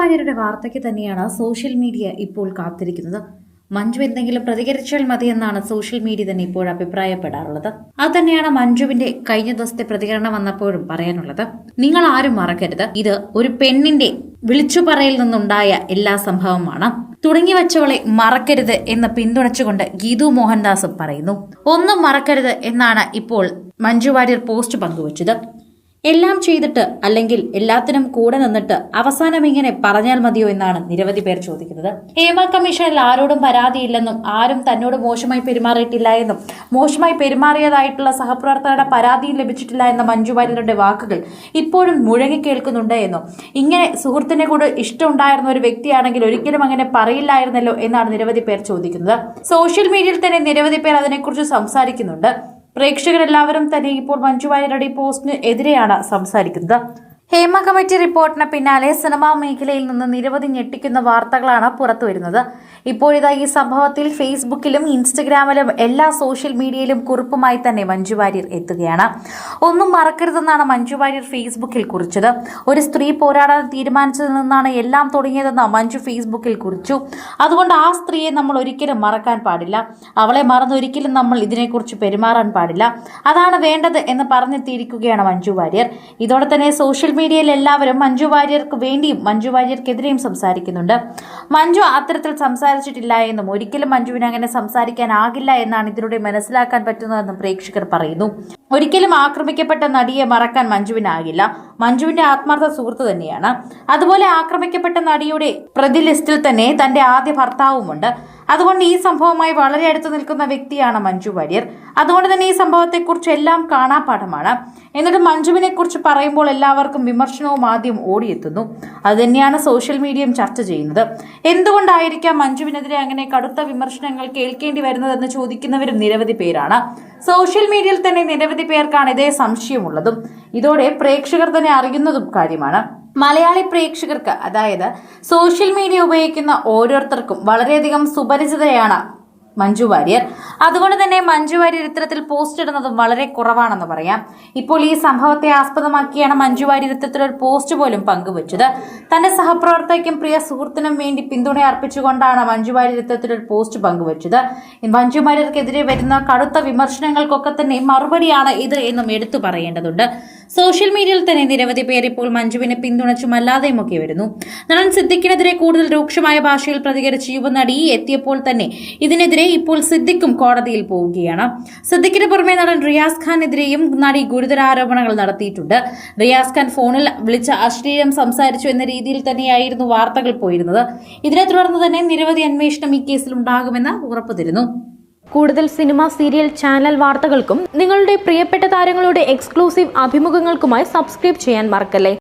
വാര്യരുടെ വാർത്തയ്ക്ക് തന്നെയാണ് സോഷ്യൽ മീഡിയ ഇപ്പോൾ കാത്തിരിക്കുന്നത്. മഞ്ജു എന്തെങ്കിലും പ്രതികരിച്ചാൽ മതിയെന്നാണ് സോഷ്യൽ മീഡിയ തന്നെ ഇപ്പോൾ അഭിപ്രായപ്പെടാറുള്ളത്. അത് തന്നെയാണ് മഞ്ജുവിന്റെ കഴിഞ്ഞ ദിവസത്തെ പ്രതികരണം വന്നപ്പോഴും പറയാനുള്ളത്. നിങ്ങൾ ആരും മറക്കരുത്. ഇത് ഒരു പെണ്ണിന്റെ വിളിച്ചുപറയിൽ നിന്നുണ്ടായ എല്ലാ സംഭവമാണ്. തുടങ്ങി വച്ചവളെ മറക്കരുത് എന്ന് പിന്തുണച്ചുകൊണ്ട് ഗീതു മോഹൻദാസും പറയുന്നു. ഒന്നും മറക്കരുത് എന്നാണ് ഇപ്പോൾ മഞ്ജു വാര്യർ പോസ്റ്റ് പങ്കുവച്ചത്. എല്ലാം ചെയ്തിട്ട് അല്ലെങ്കിൽ എല്ലാത്തിനും കൂടെ നിന്നിട്ട് അവസാനം ഇങ്ങനെ പറഞ്ഞാൽ മതിയോ എന്നാണ് നിരവധി പേർ ചോദിക്കുന്നത്. ഹേമ കമ്മീഷനിൽ ആരോടും പരാതിയില്ലെന്നും ആരും തന്നോട് മോശമായി പെരുമാറിയിട്ടില്ല എന്നും മോശമായി പെരുമാറിയതായിട്ടുള്ള സഹപ്രവർത്തകരുടെ പരാതിയും ലഭിച്ചിട്ടില്ല എന്ന മഞ്ജു വാര്യരുടെ വാക്കുകൾ ഇപ്പോഴും മുഴങ്ങി കേൾക്കുന്നുണ്ട് എന്നും ഇങ്ങനെ സുഹൃത്തിനെ കൂടെ ഇഷ്ടമുണ്ടായിരുന്ന ഒരു വ്യക്തിയാണെങ്കിൽ ഒരിക്കലും അങ്ങനെ പറയില്ലായിരുന്നല്ലോ എന്നാണ് നിരവധി പേർ ചോദിക്കുന്നത്. സോഷ്യൽ മീഡിയയിൽ തന്നെ നിരവധി പേർ അതിനെക്കുറിച്ച് സംസാരിക്കുന്നുണ്ട്. പ്രേക്ഷകരെല്ലാവരും തന്നെ ഇപ്പോൾ മഞ്ജു വാര്യരുടെ പോസ്റ്റിന് എതിരെയാണ് സംസാരിക്കുന്നത്. ഹേമ കമ്മിറ്റി റിപ്പോർട്ടിന് പിന്നാലെ സിനിമാ മേഖലയിൽ നിന്ന് നിരവധി ഞെട്ടിക്കുന്ന വാർത്തകളാണ് പുറത്തുവരുന്നത് ഇപ്പോഴിതാ ഈ സംഭവത്തിൽ ഫേസ്ബുക്കിലും ഇൻസ്റ്റഗ്രാമിലും എല്ലാ സോഷ്യൽ മീഡിയയിലും കുറിപ്പുമായി തന്നെ മഞ്ജു വാര്യർ എത്തുകയാണ്. ഒന്നും മറക്കരുതെന്നാണ് മഞ്ജു വാര്യർ ഫേസ്ബുക്കിൽ കുറിച്ചത്. ഒരു സ്ത്രീ പോരാടാൻ തീരുമാനിച്ചതിൽ നിന്നാണ് എല്ലാം തുടങ്ങിയതെന്ന് മഞ്ജു ഫേസ്ബുക്കിൽ കുറിച്ചു. അതുകൊണ്ട് ആ സ്ത്രീയെ നമ്മൾ ഒരിക്കലും മറക്കാൻ പാടില്ല. അവളെ മറന്നൊരിക്കലും നമ്മൾ ഇതിനെക്കുറിച്ച് പെരുമാറാൻ പാടില്ല. അതാണ് വേണ്ടത് എന്ന് പറഞ്ഞെത്തിയിരിക്കുകയാണ് മഞ്ജു വാര്യർ. ഇതോടെ തന്നെ സോഷ്യൽ മീഡിയയിൽ എല്ലാവരും മഞ്ജു വാര്യർക്ക് വേണ്ടിയും മഞ്ജു വാര്യർക്കെതിരെയും സംസാരിക്കുന്നുണ്ട്. മഞ്ജു അത്തരത്തിൽ സംസാരിച്ചിട്ടില്ല എന്നും ഒരിക്കലും മഞ്ജുവിന് അങ്ങനെ സംസാരിക്കാനാകില്ല എന്നാണ് ഇതിലൂടെ മനസ്സിലാക്കാൻ പറ്റുന്നതെന്നും പ്രേക്ഷകർ പറയുന്നു. ഒരിക്കലും ആക്രമിക്കപ്പെട്ട നടിയെ മറക്കാൻ മഞ്ജുവിനാകില്ല. മഞ്ജുവിന്റെ ആത്മാർത്ഥ സുഹൃത്ത് തന്നെയാണ്. അതുപോലെ ആക്രമിക്കപ്പെട്ട നടിയുടെ പ്രതി ലിസ്റ്റിൽ തന്നെ തന്റെ ആദ്യ ഭർത്താവുമുണ്ട്. അതുകൊണ്ട് ഈ സംഭവവുമായി വളരെ അടുത്ത് നിൽക്കുന്ന വ്യക്തിയാണ് മഞ്ജു വാര്യർ. അതുകൊണ്ട് തന്നെ ഈ സംഭവത്തെക്കുറിച്ച് എല്ലാം കാണാപാഠമാണ്. എന്നിട്ട് മഞ്ജുവിനെ കുറിച്ച് പറയുമ്പോൾ എല്ലാവർക്കും വിമർശനവും ആദ്യം ഓടിയെത്തുന്നു. അതുതന്നെയാണ് സോഷ്യൽ മീഡിയയും ചർച്ച ചെയ്യുന്നത്. എന്തുകൊണ്ടായിരിക്കാം മഞ്ജുവിനെതിരെ അങ്ങനെ കടുത്ത വിമർശനങ്ങൾ കേൾക്കേണ്ടി വരുന്നതെന്ന് ചോദിക്കുന്നവരും നിരവധി പേരാണ്. സോഷ്യൽ മീഡിയയിൽ തന്നെ നിരവധി പേർക്കാണ് ഇതേ സംശയമുള്ളതും. ഇതോടെ പ്രേക്ഷകർ തന്നെ അറിയുന്നതും കാര്യമാണ്. മലയാളി പ്രേക്ഷകർക്ക് അതായത് സോഷ്യൽ മീഡിയ ഉപയോഗിക്കുന്ന ഓരോരുത്തർക്കും വളരെയധികം സുപരിചിതയാണ് മഞ്ജു വാര്യർ. അതുകൊണ്ട് തന്നെ മഞ്ജു വാര്യർ ഇത്തരത്തിൽ പോസ്റ്റ് ഇടുന്നതും വളരെ കുറവാണെന്ന് പറയാം. ഇപ്പോൾ ഈ സംഭവത്തെ ആസ്പദമാക്കിയാണ് മഞ്ജു വാര്യർ ഇത്തരത്തിലൊരു പോസ്റ്റ് പോലും പങ്കുവച്ചത്. തന്റെ സഹപ്രവർത്തകയ്ക്കും പ്രിയ സുഹൃത്തിനും വേണ്ടി പിന്തുണ അർപ്പിച്ചുകൊണ്ടാണ് മഞ്ജു വാര്യർ ഇത്തരത്തിലൊരു പോസ്റ്റ് പങ്കുവച്ചത്. മഞ്ജു വാര്യർക്കെതിരെ വരുന്ന കടുത്ത വിമർശനങ്ങൾക്കൊക്കെ തന്നെ മറുപടിയാണ് ഇത് എന്നും എടുത്തു പറയേണ്ടതുണ്ട്. സോഷ്യൽ മീഡിയയിൽ തന്നെ നിരവധി പേർ ഇപ്പോൾ മഞ്ജുവിനെ പിന്തുണച്ചും അല്ലാതെയും ഒക്കെ വരുന്നു. നടൻ സിദ്ദിഖിനെതിരെ കൂടുതൽ രൂക്ഷമായ ഭാഷയിൽ പ്രതികരിച്ച യുവനടി എത്തിയപ്പോൾ തന്നെ ഇതിനെതിരെ ഇപ്പോൾ സിദ്ദിഖും കോടതിയിൽ പോവുകയാണ്. സിദ്ദിഖിന് പുറമെ നടൻ റിയാസ് ഖാനെതിരെയും നടി ഗുരുതര ആരോപണങ്ങൾ നടത്തിയിട്ടുണ്ട്. റിയാസ് ഖാൻ ഫോണിൽ വിളിച്ച അശ്ലീലം സംസാരിച്ചു എന്ന രീതിയിൽ തന്നെയായിരുന്നു വാർത്തകൾ പോയിരുന്നത്. ഇതിനെ തുടർന്ന് തന്നെ നിരവധി അന്വേഷണം ഈ കേസിൽ ഉണ്ടാകുമെന്ന് ഉറപ്പു തരുന്നു കൂടുതൽ സിനിമ സീരിയൽ ചാനൽ വാർത്തകൾക്കും നിങ്ങളുടെ പ്രിയപ്പെട്ട താരങ്ങളുടെ എക്സ്ക്ലൂസീവ് അഭിമുഖങ്ങൾക്കുമായി സബ്സ്ക്രൈബ് ചെയ്യാൻ മറക്കല്ലേ?